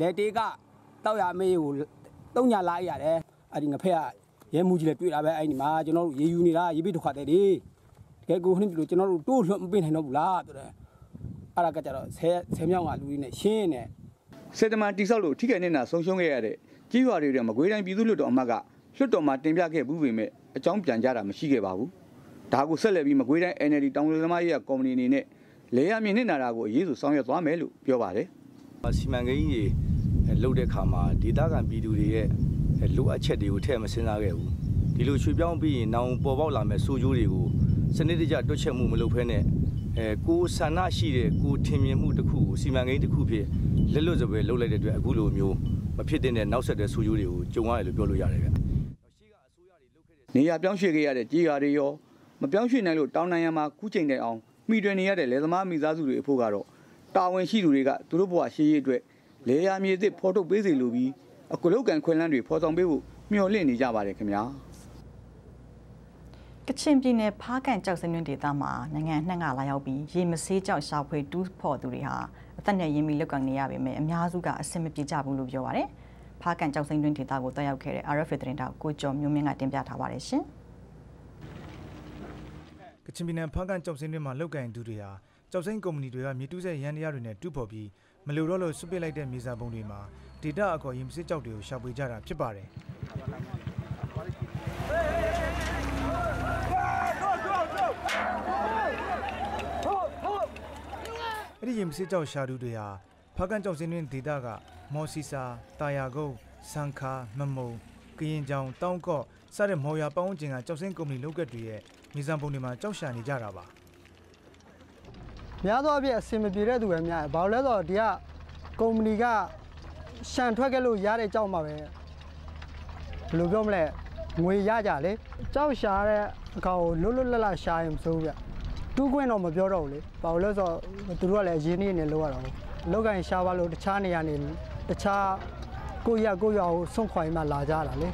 လက်တေကတောက်ရမေးကိုတုံးညာလာရတယ်အဲ့ဒီငဖက်က ရဲမှုကြီးလည်းတွေ့တာပဲအဲ့ဒီမှာကျွန်တော်တို့ရေယူနေတာရေပိတ်တစ်ခွက်တည်းဒီတကယ်ကိုခဏဒီလိုကျွန်တော်တို့တိုးလွှတ်မပေးနိုင်တော့ဘူးလားဆိုတော့အဲ့ဒါကကြတော့ဆဲဆဲမြောင်းကလူတွေနဲ့ရှင်းနေစက်တမန်တိဆောက်လို့ထိခိုက်နေတာဆုံးရှုံးခဲ့ရတဲ့ကြီးရွာတွေထဲမကွေးတိုင်းပြည်သူ့လွှတ်တော်အမတ်ကလွှတ်တော်မှာတင်ပြခဲ့ဘူးပေမဲ့အကြောင်းပြန်ကြတာမရှိခဲ့ပါဘူးဒါကိုဆက်လက်ပြီးမကွေးတိုင်း NLD တောင်လူသမားရေးကော်မတီအနေနဲ့လေယာမြင့်နေတာတာကိုအရေးဆိုဆောင်ရွက်သွားမယ်လို့ပြောပါတယ်စီမံကိန်းကြီးလှုပ်တဲ့ခါမှာဒေသခံပြည်သူတွေရဲ့ လိုအပ်ချက်တွေကိုထည့်မစဉ်းစားခဲ့ဘူးဒီလိုရွှေ့ပြောင်းပြီးရင်နောင်ပေါ်ပေါက်လာမဲ့စိုးကျိုးတွေကိုစနစ်တကျတွက်ချက်မှုမလုပ်ဖဲနဲ့အဲကိုဆန္ဒရှိတဲ့ကိုထင်မြင်မှုတစ်ခုကိုစီမံကိန်းတစ်ခုဖြစ်လက်လွတ်စပယ်လှုပ်လိုက်တဲ့အတွက်အခုလိုမျိုးမဖြစ်တဲ့နောက်ဆက်တဲ့စိုးကျိုးတွေကိုကြုံရတယ်လို့ပြောလို့ရတယ်ဗျနေရာပြောင်းရွှေ့ခဲ့ရတဲ့ကြီးရွာတွေရောမပြောင်းရွှေ့နိုင်လို့တောင်းတရံမှာခုချိန်တိုင်အောင်မိတွင်နေရတဲ့လယ်သမားမိသားစုတွေအဖို့ကတော့တာဝန်ရှိသူတွေကသူတို့ဘဝရှိရေးအတွက်လေယာမြေသစ်ဖော်ထုတ်ပေးစီလိုပြီး အကုလုတ်ကန်ခွင်လန်းတွေဖော်ဆောင်ပေးဖို့မျှော်လင့်နေကြပါတယ်ခင်ဗျာကချင်ပြည်နယ်ဖားကန်ကြောက်စင်းတွင်ဒေသမှာနိုင်ငံနှံ့ကလာရောက်ပြီးရေမဆေးကြောက်ရှာဖွေတူးဖော်သူတွေဟာအသက်နဲ့ရင်းပြီးလောက်ကန်နေရပေမဲ့အများစုကအဆင်မပြေကြဘူးလို့ပြောပါတယ်။ဖားကန်ကြောက်စင်းတွင်ဒေသကိုတက်ရောက်ခဲ့တဲ့ RFA သတင်းတောက်ကိုကျော်မျိုးမင်းကတင်ပြထားပါတယ်ရှင်။ကချင်ပြည်နယ်ဖားကန်ကြောက်စင်းတွင်မှာလောက်ကင်သူတွေဟာကြောက်စင်းကုမ္ပဏီတွေကမြေတူးဆက်ရန်တရားတွေနဲ့တူဖော်ပြီးမလိုတော့လို့စွပစ်လိုက်တဲ့မြေစာပုံတွေမှာ ဒေတာအကောရင်မစစ်ကြောက်တွေကိုရှာဖွေကြတာဖြစ်ပါတယ်အဲ့ဒီရင်မစစ်ကြောက်ရှာတူတွေဟာဖားကန်ကြောက်စင်းတွင်ဒေတာကမော်စီစာတာယာကုန်းစန်ခါမမုံကရင်ကြောင်တောင်းကော့စတဲ့မော်ယာပန်းဝန်းကျင်ကကြောက်စင်းကုမ္ပဏီလောက်ကတွေရဲ့မြေစံပုံတွေမှာကြောက်ရှာနေကြတာပါများသောအားဖြင့်အဆင်မပြေတဲ့သူပဲများတယ်ဘာလို့လဲဆိုတော့ဒီကကုမ္ပဏီက ရှန်ထွက်ခဲ့လို့ရတဲ့ကြောက်မှာပဲဘယ်လိုပြောမလဲငွေရကြလေကြောက်ရှာတဲ့အကောင်ကိုလွတ်လွတ်လပ်လပ်ရှာရင်မစိုးဗျတူးခွင့်တော့မပြောတော့ဘူးလေဘာလို့လဲဆိုတော့သူတို့ကလည်းအရင်နေ့နဲ့လောက်ရတာပေါ့လောက်ကင်ရှာပါလို့တခြားနေရာနေတခြားကိုရကိုရကိုစွန့်ခွာမှလာကြတာလေ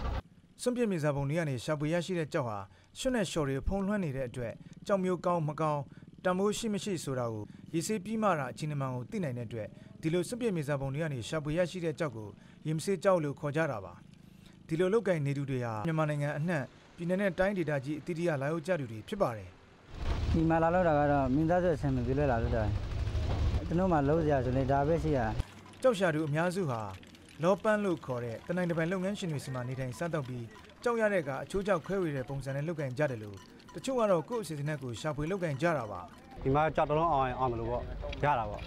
စွန့်ပစ်မြေစာပုံတွေကနေရှာဖွေရရှိတဲ့ကြောက်ဟာရွှွနဲ့လျှော်တွေဖုံးလွှမ်းနေတဲ့အတွက်ကြောက်မျိုးကောင်းမကောင်း တံမိုးရှိမရှိဆိုတာကိုရေစေးပြီးမှတာအချင်းအမှန်ကိုသိနိုင်တဲ့အတွက်ဒီလိုစွန့်ပစ်မြေစာပုံတွေကနေရှာဖွေရရှိတဲ့ကြောက်ကိုရေမစေးကြောက်လို့ခေါ်ကြတာပါဒီလိုလောက်ကင်နေသူတွေဟာမြန်မာနိုင်ငံအနှံ့ပြည်내နဲ့တိုင်းဒေသကြီးအသီးသီးကလာရောက်ကြသူတွေဖြစ်ပါတယ်ဒီမှာလာလို့တာကတော့မင်းသားစုအဆင်မပြေလို့လာလို့တာကျွန်တော်မှလုံးစရာဆိုနေဒါပဲရှိရကြောက်ရှာသူအများစုဟာလောပန်းလို့ခေါ်တဲ့တနိုင်တပိုင်လုပ်ငန်းရှင်တွေစီမှာနေထိုင်စားတော့ပြီးကြောက်ရတဲ့ကအချိုးကြောက်ခွဲဝေတဲ့ပုံစံနဲ့လုပ်ကင်ကြတယ်လို့ တချို့ကတော့ကိုယ့်အစီအစဉ်နဲ့ကိုယ်ရှာဖွေလုပ်ကင်ကြတာပါဒီမှာကြောက်တလုံးအောင်ရင်အောင်မလို့ပေါ့ရတာပေါ့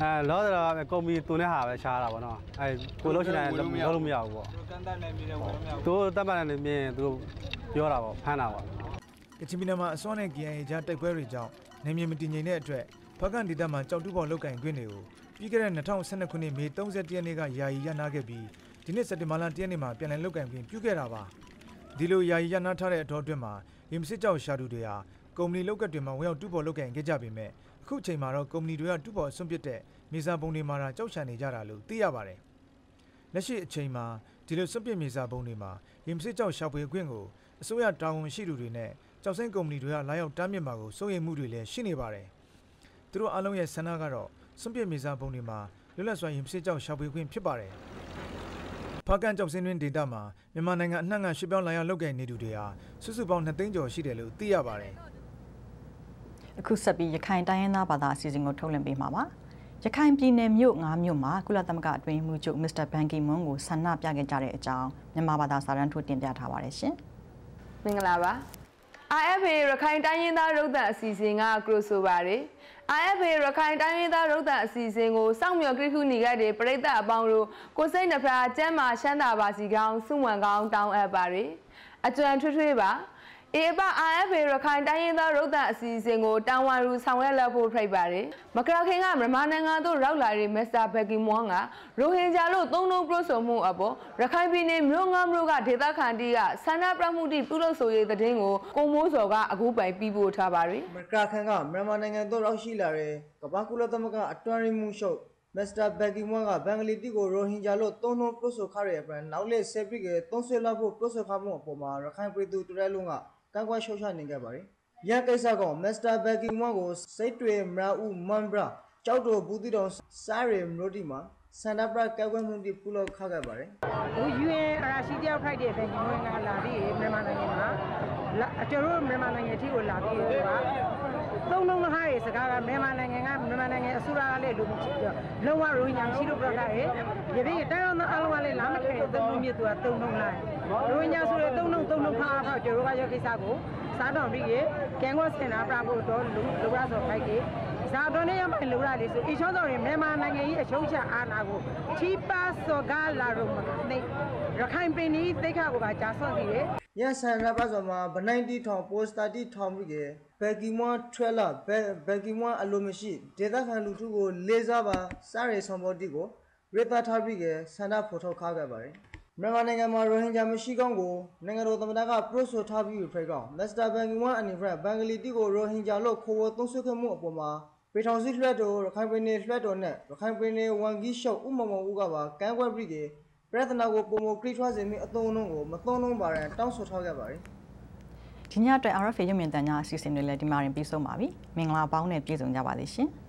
အဲလောဆယ်တော့ကုမ္ပဏီတူနဲ့ဟာပဲရှားတာပေါ့နော်အဲကိုလို့ရှိရင်လုံးလို့မရဘူးပေါ့တန်တန်နဲ့မြင်တယ်ဝင်လို့မရဘူးသူတို့တက်မှန်နေမြင်သူတို့ပြောတာပေါ့ဖမ်းတာပေါ့ကချင်ပြည်နယ်မှာအစွမ်းနဲ့ KIA ကြားတိုက်ပွဲတွေကြောင့်နေမြေမတည်ငြိမ်တဲ့အတွက်ဖကန်ဒေသမှာကြောက်တူပေါ်လုတ်ကင်ခွင့်တွေကိုပြီးခဲ့တဲ့2012ခုနှစ်မေ31ရက်နေ့ကယာယီရနာခဲ့ပြီးဒီနှစ်စက်တင်ဘာလ1ရက်နေ့မှာပြန်လည်လုတ်ကင်ခွင့်ပြုခဲ့တာပါဒီလိုယာယီရနာထားတဲ့အတော်အတွင်းမှာ ရင်မစစ်ကြောက်ရှာတူတွေဟာကုမ္ပဏီလုတ်ကတ်တွေမှာဝင်ရောက်တူပေါ်လုတ်ကင်ခဲ့ကြပေမဲ့အခုချိန်မှာတော့ကုမ္ပဏီတွေကတူပေါ်ဆွန့်ပစ်တဲ့မြေစာပုံတွေမှာကြောက်ချန်နေကြတာလို့သိရပါတယ်လက်ရှိအချိန်မှာဒီလိုစွန့်ပစ်မြေစာပုံတွေမှာရင်မစစ်ကြောက်ရှာဖွေခွင့်ကိုအစိုးရတာဝန်ရှိသူတွေနဲ့ကြောက်စိမ့်ကုမ္ပဏီတွေကလာရောက်တားမြစ်မှာကိုစိုးရိမ်မှုတွေလည်းရှိနေပါတယ်။သူတို့အားလုံးရဲ့ဆန္ဒကတော့စွန့်ပစ်မြေစာပုံတွေမှာလွတ်လပ်စွာရင်ဖြစ်ကြောက်ရှာဖွေခွင့်ဖြစ်ပါတယ်။ ဖားကန်ကြောက်စင်းတွင်ဒေတာမှာမြန်မာနိုင်ငံအနှံ့ကရွှေ့ပြောင်းလာရောက်လုပ်ကိုင်နေသူတွေဟာစုစုပေါင်း2သိန်းကျော်ရှိတယ်လို့သိရပါတယ်။အခုဆက်ပြီးရခိုင်တိုင်းရင်းသားဘာသာအစီအစဉ်ကိုထုတ်လွှင့်ပေးမှာပါ။ရခိုင်ပြည်နယ်မြို့၅မြို့မှာကုလသမဂ္ဂအတွင်းမှုချုပ်မစ္စတာဘန်ကီမွန်ကိုဆန္ဒပြခဲ့ကြတဲ့အကြောင်းမြန်မာဘာသာစာရန်ထုတ်တင်ပြထားပါတယ်ရှင်။မင်္ဂလာပါ IFA ရခိုင်တိုင်းရင်းသားရုပ်သံအစီအစဉ်ကကရိုဆိုပါတယ် IFA ရခိုင်တိုင်းရင်းသားရုပ်သံအစီအစဉ်ကိုစောင့်မျှော်ကြည့်ခုနေခဲ့တဲ့ပရိသတ်အပေါင်းတို့ကိုစိတ်နှဖာကျမ်းမာရှမ်းသာပါစီကောင်းစုဝံကောင်းတောင်းအပ်ပါတယ်အကျွမ်းထွေးထွေးပါ အေပ IFA ရခိုင်တိုင်းရင်းသားရုပ်သံအစီအစဉ်ကိုတောင်ဝါရူဆောင်ရွက်လက်ဖို့ဖိတ်ပါတယ်။မကရခင်ကမြန်မာနိုင်ငံသို့ရောက်လာတဲ့မစ္စတာဘက်ကီမွန်ကရိုဟင်ဂျာလို့သုံးလုံးပြုဆိုမှုအပေါ်ရခိုင်ပြည်နယ်မြို့ငါမြို့ကဒေသခံတီးကဆန္ဒပြမှုတိပြုလုပ်ဆိုရေးတဲ့င်းကိုကိုမိုးစော်ကအခုပိုင်ပြီးပို့ထားပါတယ်မကရခင်ကမြန်မာနိုင်ငံသို့ရောက်ရှိလာတဲ့ကမ္ဘာကုလသမဂ္ဂအတွင်းရင်းမှုရှုပ် မစ္စတာဘက်ကီမွန်ကဘင်္ဂလီတီကိုရိုဟင်ဂျာလို့သုံးလုံးပြုဆိုခရရဲ့အပြင်နောက်လက်ဆက်ပြီးကသုံးဆွဲလောက်ဖို့ပြုဆိုခမှုအပေါ်မှာရခိုင်ပြည်သူတရဲလုံးကကန့်ကွက်ရှုတ်ချနေခဲ့ပါတယ်။ရန်ကိစ္စကမစ္စတာဘက်ကီမွန်ကိုစိတ်တွေမရာဦးမန်ဘရာကြောက်တော်ဘူးတီတော်စားရမလို့ဒီမှာဆန္ဒပြကကွက်မှုတွေပြုလုပ်ခခဲ့ပါတယ်ဟို UN အရာရှိတယောက်ထိုက်တဲ့ဘယ်ကြီးဝင်ကလာပြီးမြန်မာနိုင်ငံမှာလာကျွန်တော်တို့မြန်မာနိုင်ငံအထိကိုလာပြီးတော့ သုံးလုံးငါးရေစကားကမြန်မာနိုင်ငံကမြန်မာနိုင်ငံအစိုးရကလည်းလူမရှိတော့လုံးဝရိုဟင်ဂျာမရှိလို့ပြောတာရေဒီပြီးတိုင်းအောင်အလုံးကလည်းလာမခဲသုံးလုံးမြစ်သူကသုံးလုံးလိုက်ရိုဟင်ဂျာဆိုတဲ့သုံးလုံးသုံးလုံးခါခါကျွန်တော်ကရောက်ကိစ္စကိုစားတော်ပြီးကကဲငေါစင်နာပြဖို့တော့လူလူရဆိုခိုက်ကြီးဇာတော်နဲ့ရမယ်လူရလေးဆိုအချောတော်ရင်မြန်မာနိုင်ငံကြီးအချုံးချအာဏာကိုချီပါစောကလာရုံမနေရခိုင်ပင်ကြီးသိခါကိုပါကြာဆွန့်စီတယ်။ရန်ဆန္ဒပြဆိုမှာဗနိုင်တီထောင်ပိုစတာတီထောင်ပြီးက ဘက်ကီမွန်ထွဲလာဘက်ကီမွန်အလိုမရှိဒေသခံလူထုကိုလေးစားပါစားရဆောင်ပေါ်တီကိုရတာထားပြီးကဆန္ဒဖော်ထုတ်ခခဲ့ပါတယ်။မြန်မာနိုင်ငံမှာရိုဟင်ဂျာမရှိကောင်းကိုနိုင်ငံတော်သမ္မတကပရိုဆိုထားပြီးဖိတ်ကောင်းမစ္စတာဘန်ကီမွန်အနေနဲ့ဘင်္ဂလီတီကိုရိုဟင်ဂျာလို့ခေါ်ဝေါ်သုံးဆွခဲ့မှုအပေါ်မှာပေထောင်စုလွှတ်တော်ရခိုင်ပြည်နယ်လွှတ်တော်နဲ့ရခိုင်ပြည်နယ်ဝန်ကြီးချုပ်ဥမ္မမောင်ဦးကပါကန့်ကွက်ပြီးကပြဿနာကိုပုံမခရီးထွားစေမိအသုံးအနှုန်းကိုမသုံးလုံးပါရန်တောင်းဆိုထားခဲ့ပါတယ် ဒီညအတွက် RFA ရုပ်မြင်သံကြားအစီအစဉ်တွေလည်းဒီမှာရင်ပြီးဆုံးပါပြီ။မင်္ဂလာပေါင်းနဲ့ပြည့်စုံကြပါစေရှင်။